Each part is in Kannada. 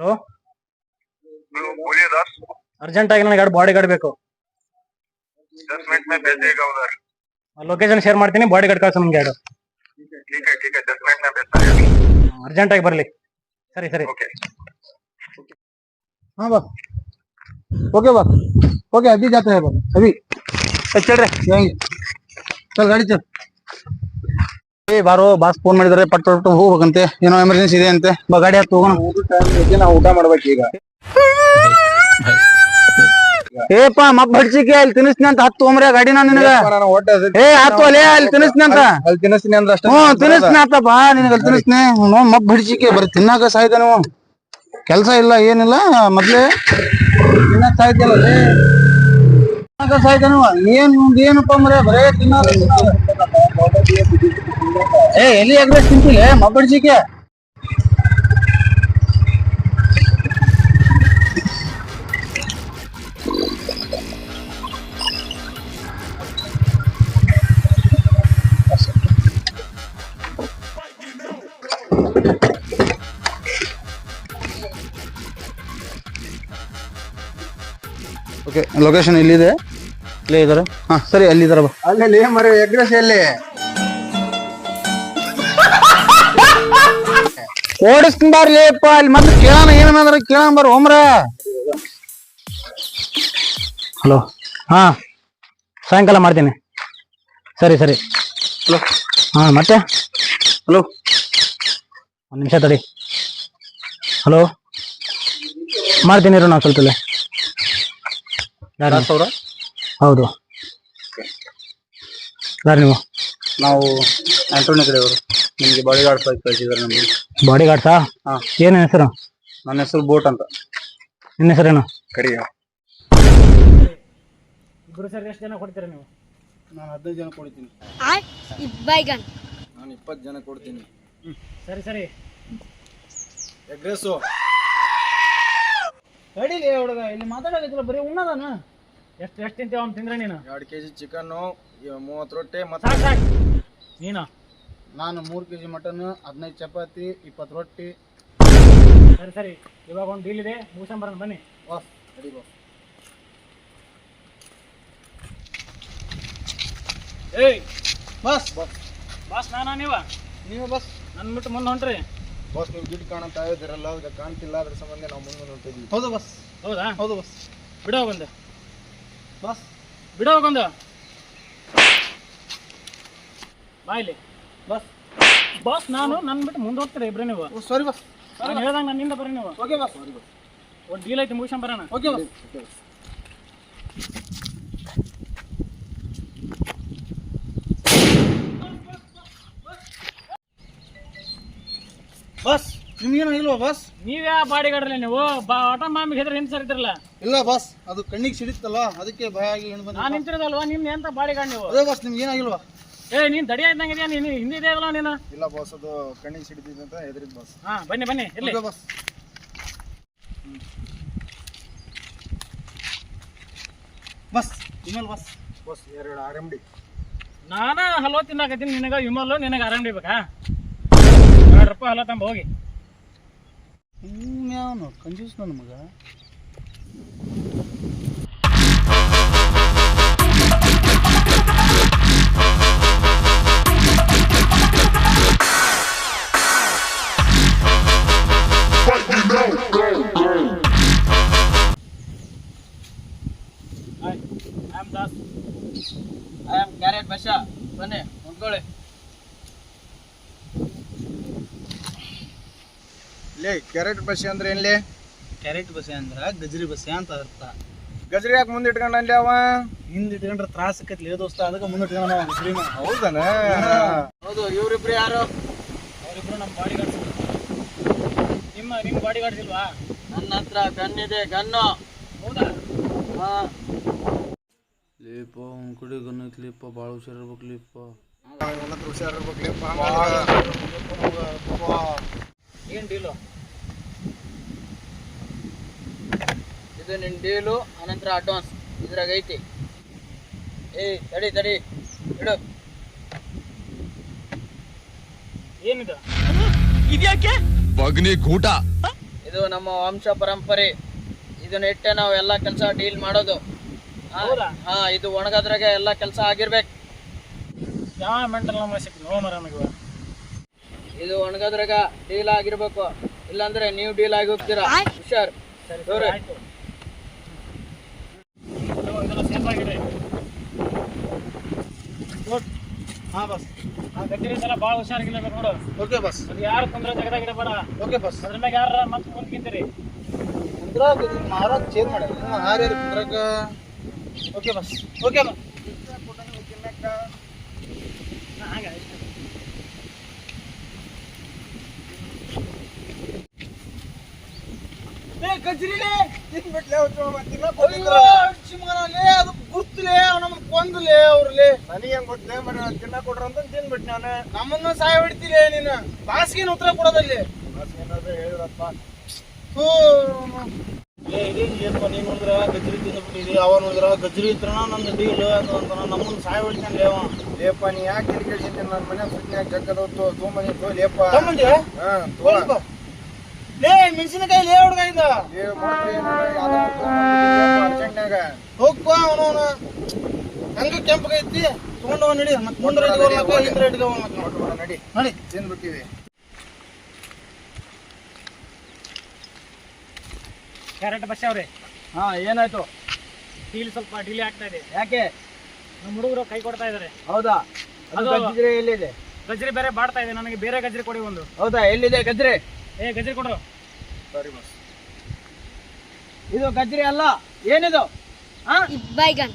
ಹಲೋ ನೀವು बोलिए दास ಅರ್ಜೆಂಟ್ ಆಗಿ ನನಗೆ ಎರಡು ಬಾಡಿ ಗಾರ್ಡ್ ಬೇಕು दस मिनट में भेज देगा उधर ಲೊಕೇಶನ್ ಶೇರ್ ಮಾಡ್ತೀನಿ ಬಾಡಿ ಗಾರ್ಡ್ ಕಳ್ಸು ನಮ್ಗೆ ಎರಡು ठीक है ठीक है दस मिनट में भेजता है ಅರ್ಜೆಂಟ್ ಆಗಿ ಬರಲಿ ಸರಿ ಸರಿ ओके हाँ बस ओके बस ओके अभी जाते हैं बस अभी ಚಲ್ ರೀ जाएंगे चल गाड़ी चल ಏ, ಬಾರೋ ಬಾಸ್ ಫೋನ್ ಮಾಡಿದಾರೆ, ಪಟ್ ಪಟ್ ಹೋಗ್ಬೇಕಂತೆ. ಏನೋ ಎಮರ್ಜೆನ್ಸಿ ಇದೆ ಅಂತೆ. ಬಾ, ಗಾಡಿ ಹತ್ತು ಹೋಗೋಣ ಊಟ ಮಾಡ್ಬೇಕು ಈಗ ಏಪ ಮಬ್ ಬಡ್ಸಿಕೆ ಅಲ್ಲಿ ತಿನ್ನಿಸ್ತೀನಿ ಅಂತ ಹತ್ತು ತೊಂಬರ್ಯಾ ಗಾಡಿ ನಿನಗ? ನಾನು ಹೊಟ್ಟೆ ಏ ಹತ್ತು ಅಲ್ಲೇ, ಅಲ್ಲಿ ತಿನ್ನಿಸ್ತೀನಿ ಅಂತ. ಅಲ್ಲಿ ತಿನ್ನಿಸ್ತೀನಿ ಅಂದ್ರೆ ಅಷ್ಟೇ ಹ್ಞೂ, ತಿನ್ನಿಸ್ತೀನಿ ಆತಪ್ಪ, ನಿನಗೆ ಅಲ್ಲಿ ತಿನ್ನಿಸ್ತೀನಿ. ನೋ ಮಬ್ ಬಡ್ಸಿಕೆ ಬರೀ ತಿನ್ನಾಕ ಸಾಯ್ತ ನೀವು. ಕೆಲಸ ಇಲ್ಲ, ಏನಿಲ್ಲ, ಮೊದ್ಲೇ ತಿನ್ನಕ್ ಸಾಯ್ತಿಲ್ಲ. ತಿನ್ನಾಕ ಸಾಯ್ತ ನೀವು. ಏನ್ ಏನಪ್ಪ ಮರೆ ಬರೇ ತಿನ್ನಾಕ ಏ ಎಲ್ಲಿ ಎಗ್ರೆಸ್ ತಿಂತಿಲ್ಲ ಮಪ್ ಬಡ್ಸಿಕೆ ಓಕೆ ಲೊಕೇಶನ್ ಇಲ್ಲಿದೆ ಇಲ್ಲೇ ಇದಾರೆ ಹಾ ಸರಿ ಅಲ್ಲಿದ್ದಾರೆ ಬಾ. ಅಲ್ಲಿ ಮರ ಮರೆ ಎಗ್ರೆಸ್ ಎಲ್ಲಿ? ಓಡಿಸ್ತೀನಿ ಬಾರ್ಲಿಪ್ಪ ಅಲ್ಲಿ ಮತ್ತೆ ಕೇಳೋಣ ಏನಂದ್ರೆ ಕೇಳೋಣ ಬರ್ ಹೋಮ್ರ. ಹಲೋ. ಹಾ ಸಾಯಂಕಾಲ ಮಾಡ್ತೀನಿ. ಸರಿ ಸರಿ. ಹಲೋ. ಹಾ ಮತ್ತೆ? ಹಲೋ. ಒಂದು ನಿಮಿಷ ತಡಿ. ಹಲೋ. ಮಾಡ್ತೀನಿ ಇರೋ ನಾವು ಸ್ವಲ್ಪ? ಸಾವಿರ ಹೌದು. ಯಾರು ನೀವು. ನಾವು ಆಂಟೋನಿ ಕಡೆ ಅವರು. ನಿಮ್ಗೆ ಬಾಡಿ ಗಾರ್ಡ್ ಪೈಪ್ ಕಳಿಸಿದಾರೆ ಬಾಡಿ ಗಾರ್ಡ್ಸಾ ಹಾ. ಏನು ಹೆಸರು? ನನ್ನ ಹೆಸರು ಬೋಟ್ ಅಂತ. ನಿನ್ನ ಹೆಸರೇನು? ಕರಿಯ. ಗುರು ಸರ್ ಎಷ್ಟು ಜನ ಕೊಡ್ತೀರಾ ನೀವು? ನಾನು ಹದಿನೈದು ಜನ ಕೊಡ್ತೀನಿ. ಬೈಗನ್ ನಾನು ಇಪ್ಪತ್ತು ಜನ ಕೊಡ್ತೀನಿ. ಸರಿ ಸರಿ. ಎಗ್ರೆಸ್ಸು. ತಡಿಲಿ ಹುಡುಗ ಇಲ್ಲಿ ಮಾತಾಡೋದಿಲ್ಲ ಬರೀ ಉಣ್ಣದಾನ? ಎಷ್ಟು ಎಷ್ಟು ತಿಂತೀವ ಅವ್ನು ತಿಂದ್ರೆ ನೀನು? ಎರಡು ಕೆ ಜಿ ಚಿಕನ್ನು ಮೂವತ್ತು ರೊಟ್ಟಿ ಮತ್ತು ಸಾಕು ಸಾಕು. ನೀನು. ನಾನು ಮೂರು ಕೆ ಜಿ ಮಟನ್ ಹದಿನೈದು ಚಪಾತಿ ಇಪ್ಪತ್ತು ರೊಟ್ಟಿ. ಸರಿ ಸರಿ. ಇವಾಗ ಒಂದು ಡೀಲ್ ಇದೆ. ಮುಗಿಸ್ಕೊಂಬರೋಣ ಬನ್ನಿ. Boss ready boss. ಏಯ್! Boss boss. ಬಾಸ್ ನಾನಾ ನೀವ? ನೀವು ಬಸ್. ನನ್ನ ಬಿಟ್ಟು ಮುಂದೆ ಹೊಂಟ್ರಿ. ಬಾಸ್ ನೀವು ಗಿಡ್ ಕಾಣಂತ ಇದ್ದೀರಲ್ಲ ಈಗ ಕಾಣ್ತಿಲ್ಲ ಅದ್ರ ಸಂಬಂಧ ನಾವು ಮುಂದೆ ನೋಡ್ತಿದ್ವಿ ಹೌದು ಬಸ್? ಹೌದಾ? ಹೌದು ಬಸ್. ಬಿಡೋ ಬಂದೆ. ಬಸ್. ಬಿಡೋ ಬಂದ. ಬಾಯ್ಲಿ. ಬಸ್ ಬಾಸ್ ನಾನು ನನ್ ಬಿಟ್ಟು ಮುಂದೆ ಹೋಗ್ತೀರಾ ಇಬ್ರು ನೀವು? ಸಾರಿ ಬಸ್ ನಾನು ಹೇಳ್ದಂಗೆ ನನ್ನಿಂದ ಬರ್ರಿ ನೀವು. ಓಕೆ ಬಸ್ ಸಾರಿ ಬಸ್ ಒಂದು ಡೀಲ್ ಐತಿ ಮುಗಿಸ್ಕೊಂಬರೋಣ ಓಕೆ ಬಸ್ ಬಸ್ ನಿಮ್ಗೇನು ಇಲ್ವಾ ಬಸ್ ನೀವ್ಯಾ ಬಾಡಿ ಗಾಡ್ರಲ್ಲ ನೀವು? ಬಾ ಆಟೋ ಮಾಮಿಗೆ ಹೆದ್ರ ಹಿಂದೆ ಸರಿತಿರಲ್ಲ. ಇಲ್ಲ ಬಸ್ ಅದು ಕಣ್ಣಿಗೆ ಸಿಡಿತಲ್ಲ ಅದಕ್ಕೆ ಭಯ ಆಗಿ ನಾನು ನಿಂತಿರೋದಲ್ವಾ? ನಿಮ್ಗೆ ಎಂತ ಬಾಡಿ ಗಾರ್ಡ್ ನೀವು? ಅದೇ ಬಸ್ ನಿಮ್ಗೆ ಏನಾಗಿಲ್ವಾ ಏ ನೀನ್ ದಡಿ ಆಯ್ತಂಗೆ ಇದೆಯಾ? ನೀನು ಹಿಂದೆ ಇದೆಯಲ್ಲ ನೀನು? ಇಲ್ಲ ಬಾಸ್ ಅದು ಕಣ್ಣಿಗೆ ಸಿಡಿದಿದೆ ಅಂತ ಹೆದರಿದ್ ಬಾಸ್ ಹಾ ಬನ್ನಿ ಬನ್ನಿ ಇಲ್ಲಿ. Boss boss Vimal boss boss ಎರಡು ಆರ್ ಎಂ ಡಿ. ನಾನ ಹಲೋ ತಿನ್ನಾಕತ್ತೀನಿ ನಿನಗ ವಿಮಲ್ ನಿನಗ ಡಿ ಬೇಕಾ? ಎರಡು ರೂಪಾಯಿ ಹಲೋ ತಂಬ ಹೋಗಿ. ಇನ್ಯಾವನು? ಕಂಜೂಸ್ ನನ್ನ ಮಗ. ಬನ್ನಿ ಹೊಂದ್ಕೊಳ್ಳಿ ಲೇ ಕ್ಯಾರೆಟ್ ಬಸ್ ಅಂದ್ರೆ ಏನ್ಲೇ? ಕ್ಯಾರೆಟ್ ಬಸ್ಸೆ ಅಂದ್ರ ಗಜ್ರಿ ಬಸ್ಸೆ ಅಂತ ಅರ್ಥ. ಗಜ್ರಿ ಯಾಕೆ ಮುಂದೆ ಇಟ್ಕೊಂಡಲ್ಲಿ ಅವ? ಹಿಂದ್ ಇಟ್ಕೊಂಡ್ರೆ ತ್ರಾಸ ಕತ್ಲಿ ದೋಸ್ತ ಅದಕ್ಕೆ ಮುಂದೆ ಇಟ್ಕೊಂಡ ಹೌದಾನ ಹೌದನ? ಹೌದು ಇವ್ರಿಬ್ರು ಯಾರು? ಅವರಿಬ್ರು ನಮ್ಮ ಬಾಡಿ ಗಾರ್ಡ್ಸ್ ನಿಮ್ಮ ನಿಮ್ಮ ಬಾಡಿ ಗಾರ್ಡ್ಸ್ ಇಲ್ವಾ? ನನ್ನ ಹತ್ರ ಗನ್ ಇದೆ ಗನ್ನು. ಹೌದಾ? ಲೇಪ ಅವ್ನ ಕಡೆ ಗನ್ ಕ್ಲಿಪ್ಪ ಭಾಳ ಹುಷಾರಿರ್ಬೇಕ್ಲಿಪ್ಪ ಏನು ಡೀಲು ಇದು ನಿನ್ ಡೀಲು ಅನಂತರ ಅಡ್ವಾನ್ಸ್ ಇದ್ರಾಗ ಐತಿ. ಏ ತಡಿ ತಡಿ. ಇಡು. ಏನಿದು? ಬಗ್ನಿ ಕೂಟ. ಇದು ನಮ್ಮ ವಂಶ ಪರಂಪರೆ. ಇದನ್ನ ಇಟ್ಟೆ ನಾವು ಎಲ್ಲ ಕೆಲಸ ಡೀಲ್ ಮಾಡೋದು. ಹಾ, ಹಾ ಇದು ಒಣಗದ್ರಾಗ ಎಲ್ಲ ಕೆಲಸ ಆಗಿರ್ಬೇಕು. ಯಾವ ಮೆಂಟಲ್ ನಮ್ಮ ಸಿಕ್ತು ನಮಗೆ ಇದು ಒಣಗದ್ರಾಗ ಡೀಲ್ ಆಗಿರ್ಬೇಕು. ಇಲ್ಲಾಂದ್ರೆ ನೀವು ಡೀಲ್ ಆಗಿ ಹೋಗ್ತೀರಾ? ಹುಷಾರ್. ಸರಿ ಸೇಫ್ ಆಗಿದೆ. ಹಾ ಬಸ್ ಆ ಗಜ್ಜರಿ ಸಲ ಭಾಳ ಹುಷಾರಾಗಿಲ್ಲ ನೋಡು. ಓಕೆ ಬಸ್ ಅದು ಯಾರು ತೊಂದರೆ ತೆಗೆದಾಗಿಡ ಬೇಡ. ಓಕೆ ಬಸ್ ಅದ್ರ ಮ್ಯಾಗ ಯಾರ ಮತ್ತೆ ಮುಂದ್ಕಿಂತೀರಿ ಕುಂದ್ರಾಗ ಮಾರಾಕ್ ಚೇಂಜ್ ಮಾಡ್ಯಾರ ಹಾರ್ಯಾರ ಕುಂದ್ರಾಗ ಓಕೆ ಬಸ್ ಓಕೆ ಬಾ ಗಜ್ರಿಲೇ ತಿನ್ಬಿಟ್ಲೆ ಚಿಮ್ಮಗನಲ್ಲಿ ಅದು ಗುರ್ತಲೇ ನಮ್ಮನ್ನ ಕೊಂದಲೇ ಅವ್ರಲ್ಲೇ ನನಗೆ ಹೆಂಗ್ ಗೊತ್ತೇ ಮನೆ ತಿನ್ನ ಕೊಡ್ರ ಅಂತ ತಿನ್ಬಿಟ್ಟು ನಾನು. ನಮ್ಮನ್ನ ಸಾಯ ಹೊಡಿತೀರಿ ನೀನು? ಬಾಸ್ಗೇನು ಉತ್ತರ ಕೊಡೋದಲ್ಲಿ. ಹೇಳಪ್ಪ ಹೇಳಿದ್ರಪ್ಪ. ಹೂ ಇದೇನು ನೀನು ನೋಡಿದ್ರ ಗಜ್ರಿ ತಿಂದ್ಬಿಟ್ಟಿದಿ ಅವ ನೋಡಿದ್ರ ಗಜ್ರಿ ನಂದು ಡೀಲ್ ಅಂತ ನಮ್ಮನ್ನ ಸಾಯ ಹೊಡಿತಾನೆ ಅವ. ಲೇಪ ನೀ ಯಾಕೆ ಕೇಳ್ಸಿದ್ದೀನಿ ನನ್ನ ಮನೆ ತೊಗೊಂಬನಿ ತೋ ಲೇಪ. ತಮ್ಮಂದಿ ಹಾ ತೋ. ಲೇ ಮೆಣಸಿನಕಾಯಿ ಲೇ ಹುಡುಗ ಏ ಮಾಡ್ರಿ ಅರ್ಜೆಂಟ್ನಾಗ. ಹೋಗ್ಪ ಅವನು ಹಂಗ ಕೆಂಪಗೈತಿ. ಐತಿ ಹೋಗ್ ನಡಿ ಮತ್ತೆ ಮುಂದೆ ನಡಿ ನಡಿ. ನಡಿ. ತಿಂದ್ಬಿಟ್ಟಿವಿ. ಕ್ಯಾರೆಟ್ ಬಸ್ ಅವ್ರೆ. ಹಾ ಏನಾಯ್ತು? ಡೀಲ್ ಸ್ವಲ್ಪ ಡಿಲೇ ಆಗ್ತಾ ಇದೆ. ಯಾಕೆ? ನಮ್ಮ ಹುಡುಗರು ಕೈ ಕೊಡ್ತಾ ಇದ್ದಾರೆ ಹೌದಾ? ಅದು ಅದು- ಗಜ್ರಿ ಎಲ್ಲಿದೆ? ಗಜ್ರಿ ಬೇರೆ ಬಾಡ್ತಾ ಇದೆ. ನನಗೆ ಬೇರೆ ಗಜ್ರಿ ಕೊಡಿ ಒಂದು. ಹೌದಾ? ಎಲ್ಲಿದೆ ಗಜ್ರಿ ಏ ಗಜ್ರಿ ಕೊಡ್ರು ಸರಿ ಬಸ್ ಇದು ಗಜ್ರಿ ಅಲ್ಲ? ಏನಿದು? ಹಾ? ಬೈಗನ್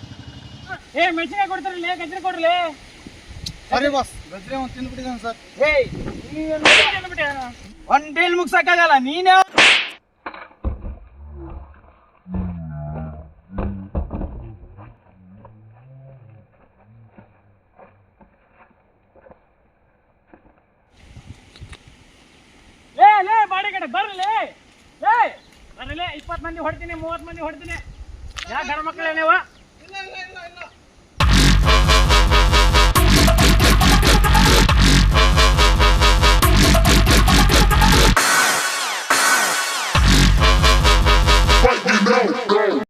ಏ ಮೆಣಸಿನ್ಕಾಯಿ ಕೊಡ್ತಾರಲ್ಲ ಗಜ್ರಿ ಕೊಡ್ರಿ ಸರಿ ಬಸ್ ಗಜ್ರಿ ಒಂದು ತಿಂದ್ಬಿಟ್ಟಿದ್ದಾನೆ ಸರ್. ಏಯ್ ಒಂದ್ ಡೀಲ್ ಮುಗ್ಸಕ್ಕಾಗಲ್ಲ ನೀನೇ ಲೇ ಲೇ ಬಾಡಿ ಕಡೆ ಬರ್ಲಿ. ಲೇ ಲೇ ಬರ್ರಿ ಇಪ್ಪತ್ತು ಮಂದಿ ಹೊಡ್ತೀನಿ, ಮೂವತ್ತು ಮಂದಿ ಹೊಡ್ತೀನಿ. ಯಾ ಗಂಡ ಮಕ್ಕಳೇ ನೀವು?